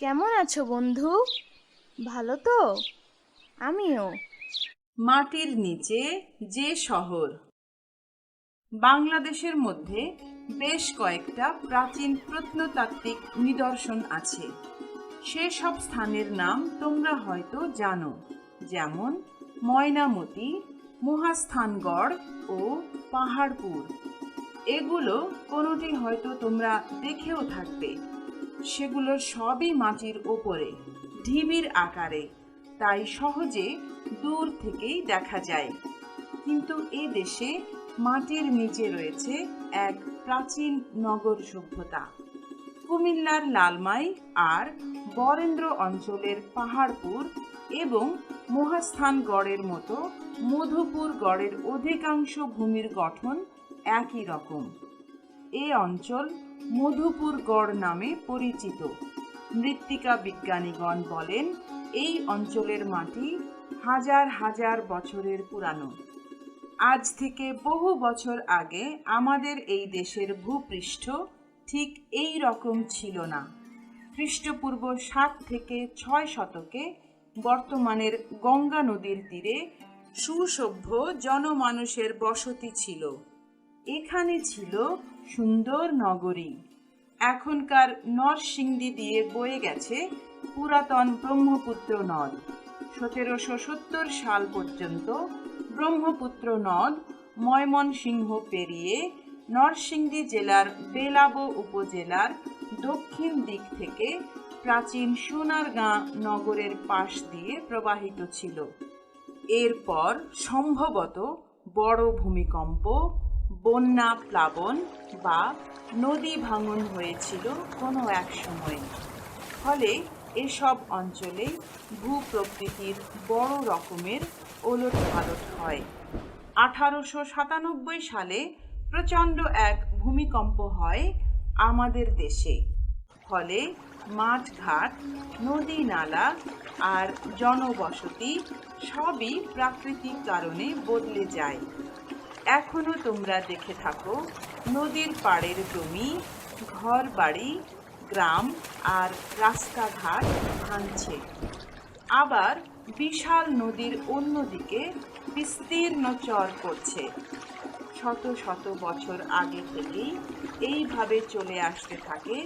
কেমন আছো বন্ধু? ভালো তো? আমিও। মাটির নিচে যে শহর, বাংলাদেশের মধ্যে বেশ কয়েকটা প্রাচীন প্রত্নতাত্ত্বিক নিদর্শন আছে। সেসব স্থানের নাম তোমরা হয়তো জানো, যেমন ময়নামতি, মহাস্থানগড় ও পাহাড়পুর। এগুলো কোনোটি হয়তো তোমরা দেখেও থাকবে। সেগুলো সবই মাটির ওপরে, ঢিবির আকারে। তাই সহজে দূর থেকেই দেখা যায়। কিন্তু এ দেশে মাটির নিচে রয়েছে এক প্রাচীন নগর সভ্যতা। কুমিল্লার লালমাই আর বরেন্দ্র অঞ্চলের পাহাড়পুর এবং মহাস্থানগড়ের মতো মধুপুর গড়ের অধিকাংশ ভূমির গঠন একই রকম। এ অঞ্চল মধুপুরগড় নামে পরিচিত। মৃত্তিকা বিজ্ঞানীগণ বলেন, এই অঞ্চলের মাটি হাজার হাজার বছরের পুরানো। আজ থেকে বহু বছর আগে আমাদের এই দেশের ভূপৃষ্ঠ ঠিক এই রকম ছিল না। খ্রিস্টপূর্ব সাত থেকে ছয় শতকে বর্তমানের গঙ্গা নদীর তীরে সুসভ্য জনমানুষের বসতি ছিল। এখানে ছিল সুন্দর নগরী। এখনকার নরসিংদী দিয়ে বয়ে গেছে পুরাতন ব্রহ্মপুত্র নদ। সতেরোশো সত্তর সাল পর্যন্ত ব্রহ্মপুত্র নদ ময়মনসিংহ পেরিয়ে নরসিংদী জেলার বেলাবো উপজেলার দক্ষিণ দিক থেকে প্রাচীন সোনারগাঁ নগরের পাশ দিয়ে প্রবাহিত ছিল। এরপর সম্ভবত বড় ভূমিকম্প বন্যা প্লাবন বা নদী ভাঙন হয়েছিল কোনো এক সময়ে। ফলে এসব অঞ্চলে ভূপ্রকৃতির বড় রকমের ওলট পালট হয়। আঠারোশো সাতানব্বই সালে প্রচণ্ড এক ভূমিকম্প হয় আমাদের দেশে। ফলে মাঠঘাট, নদী নালা আর জনবসতি সবই প্রাকৃতিক কারণে বদলে যায়। এখনও তোমরা দেখে থাকো, নদীর পাড়ের জমি ঘর বাড়ি গ্রাম আর রাস্তাঘাট ভাঙছে। আবার বিশাল নদীর অন্যদিকে বিস্তীর্ণ চর করছে শত শত বছর আগে থেকেই এইভাবে চলে আসতে থাকে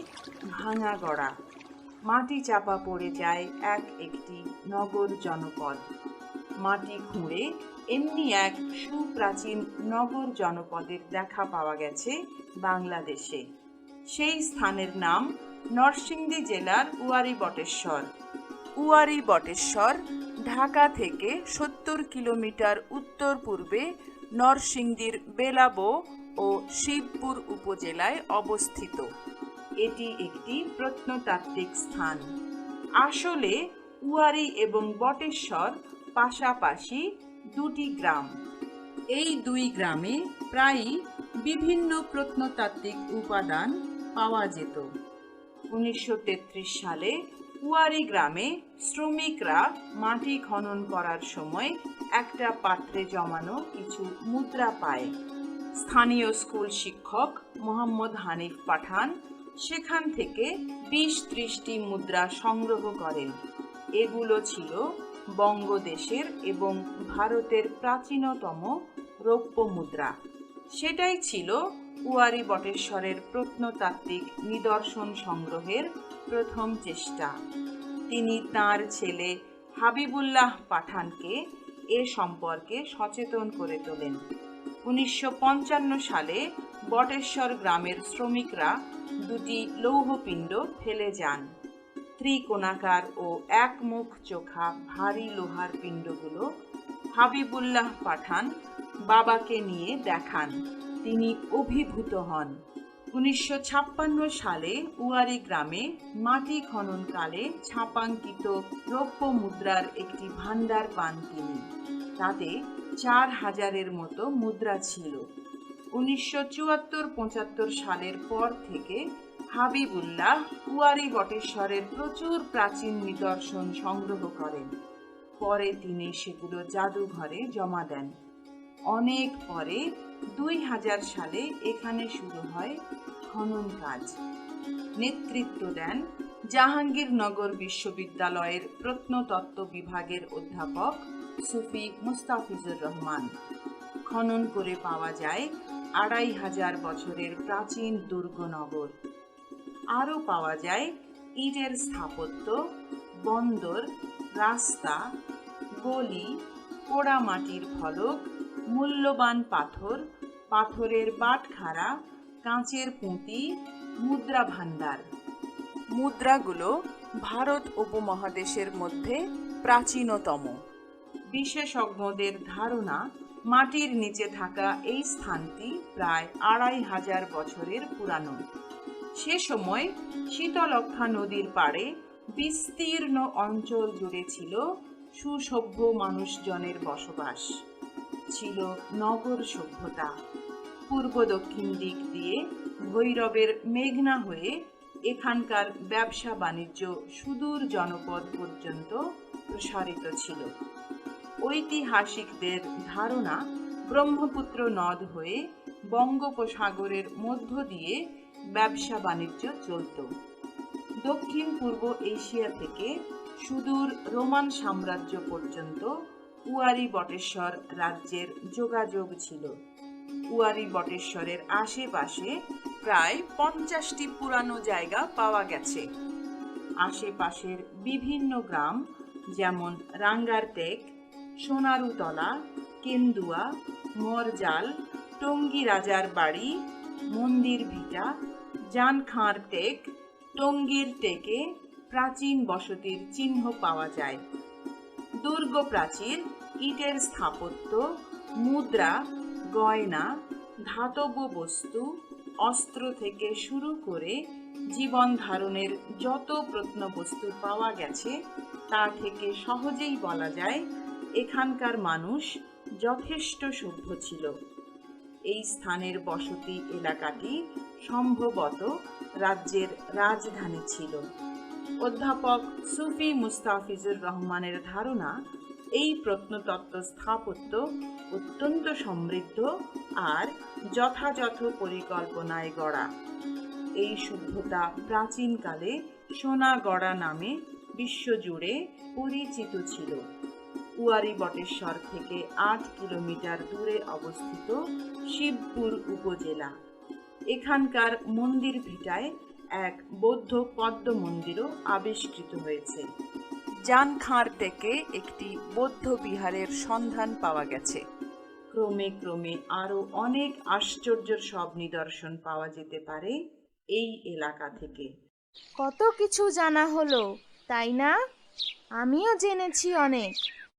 ভাঙা গড়া। মাটি চাপা পড়ে যায় এক একটি নগর জনপদ। মাটি খুঁড়ে এমনি এক সুপ্রাচীন নগর জনপদের দেখা পাওয়া গেছে বাংলাদেশে। সেই স্থানের নাম নরসিংদী জেলার উয়ারি বটেশ্বর। উয়ারি বটেশ্বর ঢাকা থেকে সত্তর কিলোমিটার উত্তর পূর্বে নরসিংদীর বেলাবো ও শিবপুর উপজেলায় অবস্থিত। এটি একটি প্রত্নতাত্ত্বিক স্থান। আসলে উয়ারি এবং বটেশ্বর পাশাপাশি দুটি গ্রাম। এই দুই গ্রামে প্রায়ই বিভিন্ন প্রত্নতাত্ত্বিক উপাদান পাওয়া যেত। উনিশশো তেত্রিশ সালে কুয়ারি গ্রামে শ্রমিকরা মাটি খনন করার সময় একটা পাত্রে জমানো কিছু মুদ্রা পায়। স্থানীয় স্কুল শিক্ষক মোহাম্মদ হানিফ পাঠান সেখান থেকে বিশ ত্রিশটি মুদ্রা সংগ্রহ করেন। এগুলো ছিল বঙ্গদেশের এবং ভারতের প্রাচীনতম রৌপ্য মুদ্রা সেটাই ছিল কুয়ারি বটেশ্বরের প্রত্নতাত্ত্বিক নিদর্শন সংগ্রহের প্রথম চেষ্টা। তিনি তার ছেলে হাবিবুল্লাহ পাঠানকে এ সম্পর্কে সচেতন করে তোলেন। উনিশশো পঞ্চান্ন সালে বটেশ্বর গ্রামের শ্রমিকরা দুটি লৌহপিণ্ড ফেলে যান। ত্রিকোণাকার ও একমুখ চোখা ভারী লোহার পিণ্ডগুলো হাবিবুল্লাহ পাঠান, বাবাকে নিয়ে দেখান। তিনি অভিভূত হন। উনিশশো সালে উয়ারি গ্রামে মাটি খননকালে ছাপাঙ্কিত রৌপ্য মুদ্রার একটি ভাণ্ডার পান তিনি। তাতে চার হাজারের মতো মুদ্রা ছিল। উনিশশো চুয়াত্তর পঁচাত্তর সালের পর থেকে হাবিবুল্লাহ কুয়ারি বটেশ্বরের প্রচুর প্রাচীন নিদর্শন সংগ্রহ করেন। পরে তিনি সেগুলো জাদুঘরে জমা দেন। অনেক পরে দুই হাজার সালে এখানে শুরু হয় খনন কাজ। নেতৃত্ব দেন জাহাঙ্গীরনগর বিশ্ববিদ্যালয়ের প্রত্নতত্ত্ব বিভাগের অধ্যাপক সুফি মুস্তাফিজুর রহমান। খনন করে পাওয়া যায় আড়াই হাজার বছরের প্রাচীন দুর্গনগর। আরও পাওয়া যায় ইটের স্থাপত্য, বন্দর, রাস্তা, গলি, পোড়ামাটির ফলক, মূল্যবান পাথর, পাথরের বাটখারা কাঁচের পুঁতি, মুদ্রা ভাণ্ডার। মুদ্রাগুলো ভারত উপমহাদেশের মধ্যে প্রাচীনতম। বিশেষজ্ঞদের ধারণা, মাটির নিচে থাকা এই স্থানটি প্রায় আড়াই হাজার বছরের পুরানো। সে সময় শীতলক্ষা নদীর পাড়ে বিস্তীর্ণ অঞ্চল জুড়ে ছিল সুসভ্য মানুষজনের বসবাস। ছিল নগর সভ্যতা। পূর্ব দক্ষিণ দিক দিয়ে ভৈরবের মেঘনা হয়ে এখানকার ব্যবসা বাণিজ্য সুদূর জনপদ পর্যন্ত প্রসারিত ছিল। ঐতিহাসিকদের ধারণা ব্রহ্মপুত্র নদ হয়ে বঙ্গোপসাগরের মধ্য দিয়ে ব্যবসা বাণিজ্য চলত। দক্ষিণ পূর্ব এশিয়া থেকে সুদূর রোমান সাম্রাজ্য পর্যন্ত উয়ারি বটেশ্বর রাজ্যের যোগাযোগ ছিল। উয়ারি বটেশ্বরের আশেপাশে প্রায় পঞ্চাশটি পুরানো জায়গা পাওয়া গেছে। আশেপাশের বিভিন্ন গ্রাম যেমন রাঙ্গারতেক সোনারুতলা, কেন্দুয়া, মরজাল, টঙ্গী রাজার বাড়ি, মন্দির ভিটা জানখাঁর টেক, টঙ্গীর টেকে প্রাচীন বসতির চিহ্ন পাওয়া যায়। দুর্গ প্রাচীর, ইটের স্থাপত্য, মুদ্রা, গয়না, ধাতব বস্তু, অস্ত্র থেকে শুরু করে জীবন ধারণের যত প্রত্নবস্তু পাওয়া গেছে, তা থেকে সহজেই বলা যায় এখানকার মানুষ যথেষ্ট সভ্য ছিল। এই স্থানের বসতি এলাকাটি সম্ভবত রাজ্যের রাজধানী ছিল। অধ্যাপক সুফি মুস্তাফিজুর রহমানের ধারণা, এই প্রত্নতত্ত্ব স্থাপত্য অত্যন্ত সমৃদ্ধ আর যথাযথ পরিকল্পনায় গড়া। এই সভ্যতা প্রাচীনকালে সোনাগড়া নামে বিশ্বজুড়ে পরিচিত ছিল। উয়ারি বটেশ্বর থেকে আট কিলোমিটার দূরে অবস্থিত শিবপুর উপজেলা। এখানকার মন্দির ভিটায় এক বৌদ্ধ পদ্ম মন্দিরও আবিষ্কৃত হয়েছে। জানখাঁর থেকে একটি বৌদ্ধ বিহারের সন্ধান পাওয়া গেছে। ক্রমে ক্রমে আরও অনেক আশ্চর্য সব নিদর্শন পাওয়া যেতে পারে এই এলাকা থেকে। কত কিছু জানা হলো, তাই না? আমিও জেনেছি অনেক।